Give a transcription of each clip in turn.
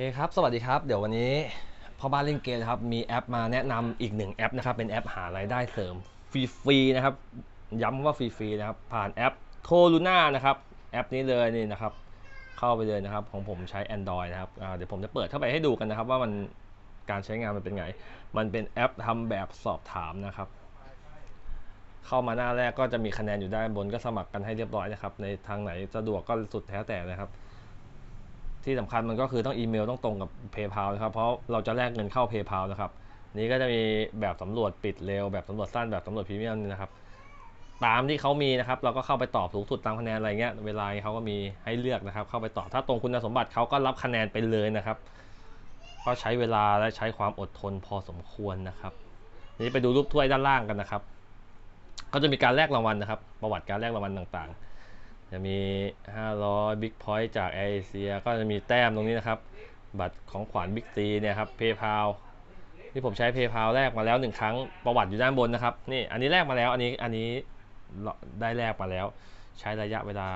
เคครับ สวัสดีครับ เดี๋ยววันนี้พ่อบ้านเล่นเกมนะครับ มีแอปมาแนะนำอีกหนึ่งแอปนะครับ เป็นแอปหารายได้เสริมฟรีๆนะครับ ย้ำว่าฟรีๆนะครับ ผ่านแอปโทลูน่านะครับ แอปนี้เลยนี่นะครับ เข้าไปเลยนะครับ ของผมใช้ Android นะครับ เดี๋ยวผมจะเปิดเข้าไปให้ดูกันนะครับ ว่ามันการใช้งานมันเป็นไง มันเป็นแอปทำแบบสอบถามนะครับ เข้ามาหน้าแรกก็จะมีคะแนนอยู่ด้านบนก็สมัครกันให้เรียบร้อยนะครับ ในทางไหนสะดวกก็สุดแท้แต่นะครับ ที่สำคัญมันก็คือต้องอีเมลต้องตรงกับ PayPal นะครับ เพราะเราจะแลกเงินเข้า PayPal นะครับ นี้ก็จะมีแบบสำรวจปิดเร็ว แบบสำรวจสั้นแบบสำรวจพรีเมียมนี่นะครับ ตามที่เขามีนะครับ เราก็เข้าไปตอบสูงสุดตามคะแนนอะไรเงี้ย เวลาเขาก็มีให้เลือกนะครับ เข้าไปตอบ ถ้าตรงคุณสมบัติเขาก็รับคะแนนไปเลยนะครับ ก็ใช้เวลาและใช้ความอดทนพอสมควรนะครับ นี้ไปดูรูปถ้วยด้านล่างกันนะครับ ก็จะมีการแลกรางวัลนะครับ ประวัติการแลกรางวัลต่างๆ จะมี 500 Big Point จากเอเชียก็จะมีแต้มตรงนี้นะครับ บัตรของขวัญ Big C เนี่ยครับ PayPal ที่ผมใช้ PayPal แลกมาแล้วหนึ่งครั้งประวัติอยู่ด้านบนนะครับนี่อันนี้แลกมาแล้วอันนี้อันนี้ได้แลกมาแล้ว ใช้ระยะเวลา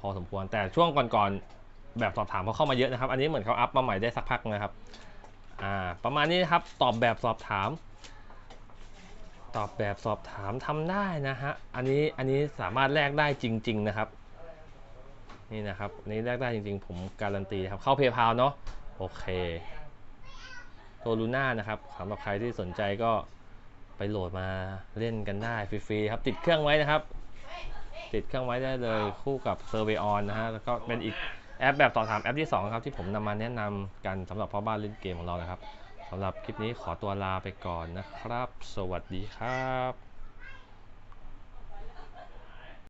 พอสมควร แต่ช่วงก่อนๆแบบสอบถามเขาเข้ามาเยอะนะครับ อันนี้เหมือนเขาอัพมาใหม่ได้สักพักนะครับอ่าประมาณนี้นะครับตอบแบบสอบถาม ตอบแบบสอบถามทำได้นะฮะอันนี้อันนี้สามารถแลกได้จริง ๆ นะครับ นี่นะครับอันนี้แลกได้จริงๆ ผมการันตีนะครับ เข้า PayPal เนาะโอเคโทลูน่านะครับสำหรับใครที่สนใจก็ไปโหลดมาเล่นกันได้ฟรีๆครับ ติดเครื่องไว้นะครับ ติดเครื่องไว้ได้เลยคู่กับ Survey On นะฮะแล้วก็เป็นอีกแอปแบบสอบถามแอปที่ 2 ครับ ที่ผมนำมาแนะนำกันสำหรับพ่อบ้านเล่นเกมของเรานะครับสำหรับคลิปนี้ขอตัวลาไปก่อนนะครับ สวัสดีครับ